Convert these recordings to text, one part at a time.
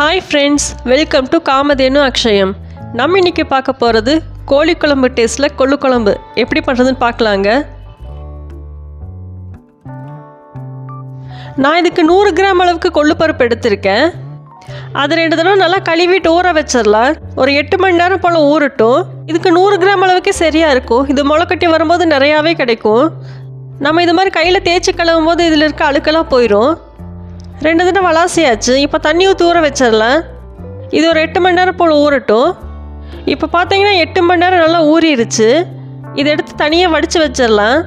Hi friends welcome to Kamadhenu Akshayam நம்ம இன்னைக்கு பார்க்க போகிறது கோழி குழம்பு டேஸ்ட்டில் கொள்ளு குழம்பு. எப்படி பண்ணுறதுன்னு பார்க்கலாங்க. நான் இதுக்கு நூறு கிராம் அளவுக்கு கொள்ளு பருப்பு எடுத்திருக்கேன். அது ரெண்டு தடவை நல்லா கழுவிட்டு ஊற வச்சிடலாம். ஒரு எட்டு மணி நேரம் போல் ஊறட்டும். இதுக்கு நூறு கிராம் அளவுக்கே சரியாக இருக்கும். இது முளைக்கட்டி வரும்போது நிறையாவே கிடைக்கும். நம்ம இது மாதிரி கையில் தேய்ச்சி கழுவும் போது இதில் இருக்க அழுக்கெல்லாம் போயிடும் ரெண்டு தினம் வளாசியாச்சு இப்போ தண்ணி ஊற்றி ஊற வச்சிடலாம் இது ஒரு எட்டு மணி நேரம் போல் ஊறட்டும். இப்போ பார்த்தீங்கன்னா எட்டு மணி நேரம் நல்லா ஊறிடுச்சு இதை எடுத்து தனியாக வடித்து வச்சிடலாம்.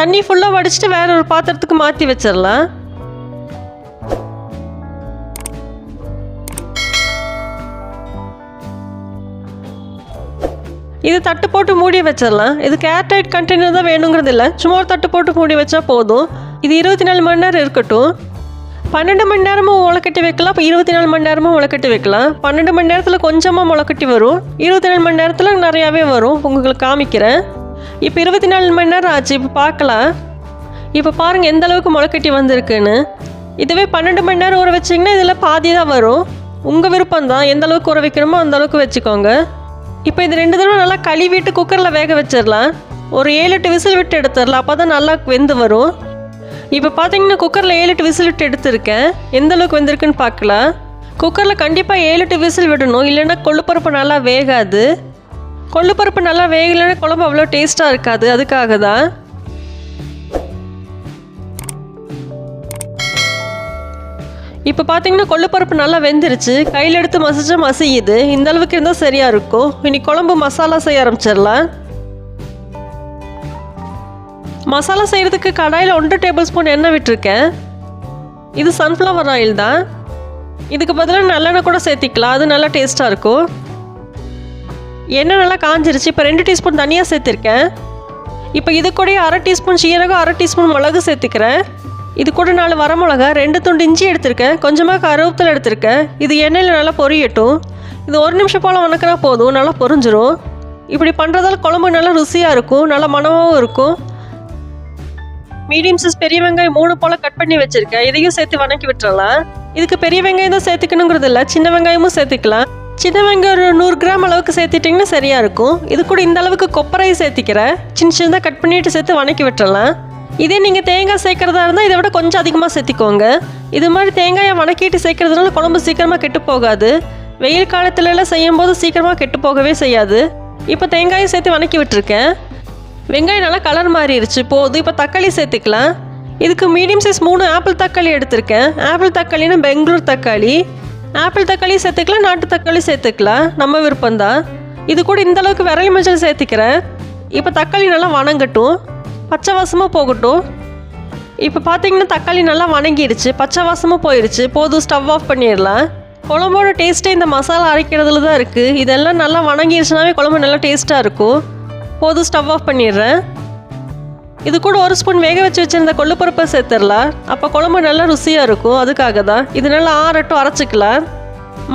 தண்ணி ஃபுல்லாக வடிச்சிட்டு வேற ஒரு பாத்திரத்துக்கு மாற்றி வச்சிடலாம். இது தட்டு போட்டு மூடி வச்சிடலாம். இது ஏர்டைட் கண்டெய்னர் தான் வேணுங்கிறது இல்லை. சும்மா ஒரு தட்டு போட்டு மூடி வச்சா போதும். இது இருபத்தி நாலு மணி நேரம் இருக்கட்டும். பன்னெண்டு மணி நேரமும் முளைக்கட்டி வைக்கலாம். இப்போ இருபத்தி நாலு மணி நேரமும் முளைக்கட்டி வைக்கலாம். பன்னெண்டு மணி நேரத்தில் கொஞ்சமாக முளைக்கட்டி வரும். இருபத்தி நாலு மணி நேரத்தில் நிறையாவே வரும். உங்களுக்கு காமிக்கிறேன். இப்போ இருபத்தி நாலு மணி நேரம் ஆச்சு. இப்போ பார்க்கலாம். இப்போ பாருங்கள் எந்த அளவுக்கு முளைக்கட்டி வந்திருக்குன்னு. இதுவே பன்னெண்டு மணி நேரம் ஊற வச்சிங்கன்னா இதில் பாதி தான் வரும். உங்கள் விருப்பம் தான். எந்த அளவுக்கு ஊற வைக்கணுமோ அந்த அளவுக்கு வச்சுக்கோங்க. இப்போ இது ரெண்டு தடவை நல்லா கழுவிட்டு குக்கரில் வேக வச்சிடலாம். ஒரு ஏழு எட்டு விசில் விட்டு எடுத்துடலாம். அப்போ தான் நல்லா வெந்து வரும். இப்போ பார்த்தீங்கன்னா குக்கரில் ஏழு எட்டு விசில் விட்டு எடுத்திருக்கேன். எந்த அளவுக்கு வந்திருக்குன்னு பார்க்கலாம். குக்கரில் கண்டிப்பாக ஏழு எட்டு விசில் விடணும். இல்லைன்னா கொள்ளுப்பருப்பு நல்லா வேகாது. கொள்ளுப்பருப்பு நல்லா வேகலைன்னா குழம்பு அவ்வளோ டேஸ்ட்டாக இருக்காது. அதுக்காக தான். இப்போ பார்த்தீங்கன்னா கொள்ளுப்பருப்பு நல்லா வெந்துருச்சு. கையில் எடுத்து மசிச்சா மசியுது. இந்த அளவுக்கு இருந்தால் சரியாக இருக்கும். இனி குழம்பு மசாலா செய்ய ஆரம்பிச்சிடலாம். மசாலா செய்கிறதுக்கு கடாயில் ஒன்றரை டேபிள் ஸ்பூன் எண்ணெய் விட்டுருக்கேன். இது சன்ஃப்ளவர் ஆயில் தான். இதுக்கு பதிலாக நல்லெண்ணெய் கூட சேர்த்திக்கலாம். அது நல்லா டேஸ்ட்டாக இருக்கும். எண்ணெய் நல்லா காஞ்சிருச்சு. இப்போ ரெண்டு டீஸ்பூன் தனியாக சேர்த்துருக்கேன். இப்போ இது கூட அரை டீஸ்பூன் சீரகம் அரை டீஸ்பூன் மிளகு சேர்த்துக்கிறேன். இது கூட நாலு வரமிளகா ரெண்டு துண்டு இஞ்சி எடுத்திருக்கேன். கொஞ்சமாக கருவேப்பிலை எடுத்திருக்கேன். இது எண்ணெயில் நல்லா பொரியட்டும். இது ஒரு நிமிஷம் போல் வணக்கினா போதும். நல்லா பொரிஞ்சிரும். இப்படி பண்ணுறதால குழம்பு நல்லா ருசியாக இருக்கும். நல்லா மனமாகவும் இருக்கும். மீடியம் சைஸ் பெரிய வெங்காயம் மூணு போல் கட் பண்ணி வச்சுருக்கேன். இதையும் சேர்த்து வணக்கி விட்டுறலாம். இதுக்கு பெரிய வெங்காயம் தான் சேர்த்துக்கணுங்கிறது இல்லை. சின்ன வெங்காயமும் சேர்த்துக்கலாம். சின்ன வெங்காயம் ஒரு நூறு கிராம் அளவுக்கு சேர்த்துட்டிங்கன்னா சரியாக இருக்கும். இது கூட இந்த அளவுக்கு கொப்பரையும் சேர்த்திக்கிறேன். சின்ன சின்னதாக கட் பண்ணிட்டு சேர்த்து வணக்கி விட்டுறலாம். இதே நீங்கள் தேங்காய் சேர்க்குறதா இருந்தால் இதை விட கொஞ்சம் அதிகமாக சேர்த்திக்கோங்க. இது மாதிரி தேங்காயை வணக்கிட்டு சேர்க்கறதுனால குழம்பு சீக்கிரமாக கெட்டு போகாது. வெயில் காலத்துலலாம் செய்யும்போது சீக்கிரமாக கெட்டு போகவே செய்யாது. இப்போ தேங்காயும் சேர்த்து வணக்கி விட்டுருக்கேன். வெங்காயம் நல்லா கலர் மாறிடுச்சு போதும் இப்போ தக்காளி சேர்த்துக்கலாம். இதுக்கு மீடியம் சைஸ் மூணு ஆப்பிள் தக்காளி எடுத்திருக்கேன். ஆப்பிள் தக்காளினா பெங்களூர் தக்காளி. ஆப்பிள் தக்காளி சேர்த்துக்கலாம். நாட்டு தக்காளி சேர்த்துக்கலாம். நம்ம விருப்பம்தான். இது கூட இந்தளவுக்கு விரலி மஞ்சள் சேர்த்துக்கிறேன். இப்போ தக்காளி நல்லா வணங்கட்டும். பச்சை வாசமாக போகட்டும். இப்போ பார்த்தீங்கன்னா தக்காளி நல்லா வணங்கிடுச்சு. பச்சை வாசமாக போயிடுச்சு போதும் ஸ்டவ் ஆஃப் பண்ணிடலாம். குழம்போட டேஸ்ட்டே இந்த மசாலா அரைக்கிறதுல தான் இருக்குது இதெல்லாம் நல்லா வணங்கிடுச்சுனாவே குழம்பு நல்லா டேஸ்ட்டாக இருக்கும். போதும் ஸ்டவ் ஆஃப் பண்ணிடுறேன். இது கூட ஒரு ஸ்பூன் வேக வச்சு வச்சுருந்த கொள்ளுப்பருப்பை சேர்த்துடலாம். அப்போ குழம்பு நல்லா ருசியாக இருக்கும். அதுக்காக தான் இது நல்லா ஆறட்டும் அரைச்சிக்கலாம்.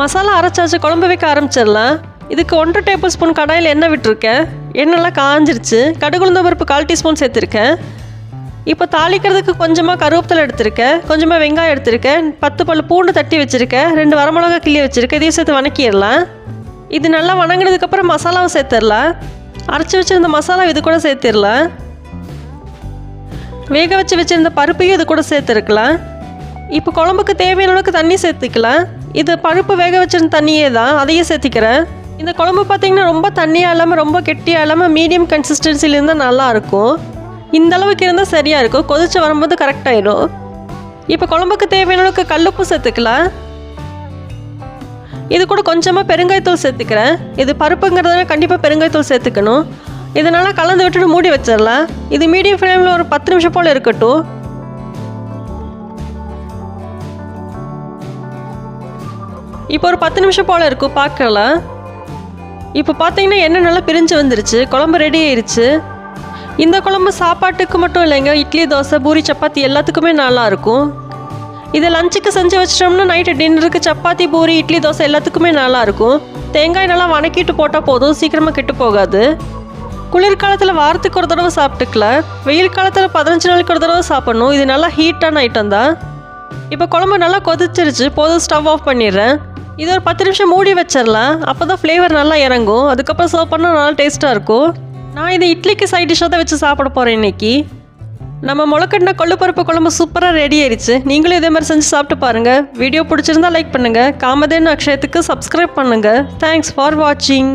மசாலா அரைச்சாச்சு குழம்பு வைக்க ஆரம்பிச்சிடலாம். இதுக்கு ஒன்றரை டேபிள் ஸ்பூன் கடாயில் எண்ணெய் விட்டுருக்கேன். எண்ணெய்லாம் காஞ்சிருச்சு. கடுகுழுந்த பருப்பு கால் டீஸ்பூன் சேர்த்துருக்கேன். இப்போ தாளிக்கிறதுக்கு கொஞ்சமாக கருவேப்பிலை எடுத்திருக்கேன். கொஞ்சமாக வெங்காயம் எடுத்திருக்கேன். பத்து பல் பூண்டு தட்டி வச்சுருக்கேன். ரெண்டு வரமிளகா கிள்ளி வச்சுருக்கேன். இதையும் சேர்த்து வணக்கிடலாம். இது நல்லா வணங்கினதுக்கப்புறம் மசாலாவும் சேர்த்துடலாம். அரைச்சி வச்சிருந்த மசாலா இது கூட சேர்த்துடலாம். வேக வச்சு வச்சிருந்த பருப்பையும் இது கூட சேர்த்துருக்கலாம். இப்போ குழம்புக்கு தேவையான அளவுக்கு தண்ணி சேர்த்துக்கலாம். இது பருப்பு வேக வச்சிருந்த தண்ணியே தான் அதையும் சேர்த்திக்கிறேன். இந்த குழம்பு பார்த்தீங்கன்னா ரொம்ப தண்ணியாக இல்லாமல் ரொம்ப கெட்டியாக இல்லாமல் மீடியம் கன்சிஸ்டன்சியில் இருந்தால் நல்லாயிருக்கும் இந்த அளவுக்கு இருந்தால் சரியாக இருக்கும். கொதிச்சு வரும்போது கரெக்டாயிடும் இப்போ குழம்புக்கு தேவையான அளவுக்கு கல்லுப்பு சேர்த்துக்கலாம். இது கூட கொஞ்சமாக பெருங்காயத்தூள் சேர்த்துக்கிறேன். இது பருப்புங்கிறதுனால கண்டிப்பாக பெருங்காயத்தூள் சேர்த்துக்கணும். இதனால் கலந்து விட்டுட்டு மூடி வச்சிடலாம். இது மீடியம் ஃப்ளேமில் ஒரு பத்து நிமிஷம் போல் இருக்கட்டும். இப்போ ஒரு பத்து நிமிஷம் போல் இருக்கும் பார்க்கலாம். இப்போ பார்த்தீங்கன்னா எண்ணெய் நல்லா பிரிஞ்சு வந்துருச்சு. குழம்பு ரெடி ஆயிருச்சு. இந்த குழம்பு சாப்பாட்டுக்கு மட்டும் இல்லைங்க. இட்லி தோசை பூரி சப்பாத்தி எல்லாத்துக்குமே நல்லா இருக்கும். இதை லஞ்சுக்கு செஞ்சு வச்சிட்டோம்னா நைட்டு டின்னருக்கு சப்பாத்தி பூரி இட்லி தோசை எல்லாத்துக்குமே நல்லாயிருக்கும். தேங்காய் நல்லா வணக்கிட்டு போட்டால் போதும் சீக்கிரமாக கெட்டு போகாது. குளிர்காலத்தில் வாரத்துக்கு ஒரு தடவை சாப்பிட்டுக்கலாம் வெயில் காலத்தில் பதினஞ்சு நாளைக்கு ஒரு தடவை சாப்பிடணும். இது நல்லா ஹீட்டான ஐட்டம் தான். இப்போ குழம்பு நல்லா கொதிச்சிருச்சு. போதும் ஸ்டவ் ஆஃப் பண்ணிடுறேன். இது ஒரு பத்து நிமிஷம் மூடி வச்சிடலாம். அப்போ தான் ஃப்ளேவர் நல்லா இறங்கும். அதுக்கப்புறம் சர்வ் பண்ணால் நல்லா டேஸ்ட்டாக இருக்கும். நான் இதை இட்லிக்கு சைட் டிஷ்ஷாக தான் வச்சு சாப்பிட போகிறேன் இன்னைக்கு. நம்ம முளைக்கட்டின கொள்ளுப்பருப்பு குழம்பு சூப்பராக ரெடி ஆயிடுச்சு நீங்களும் இதே மாதிரி செஞ்சு சாப்பிட்டு பாருங்கள் வீடியோ பிடிச்சிருந்தா லைக் பண்ணுங்கள் காமதேனு அக்ஷயத்துக்கு சப்ஸ்கிரைப் பண்ணுங்கள் தேங்க்ஸ் ஃபார் வாட்சிங்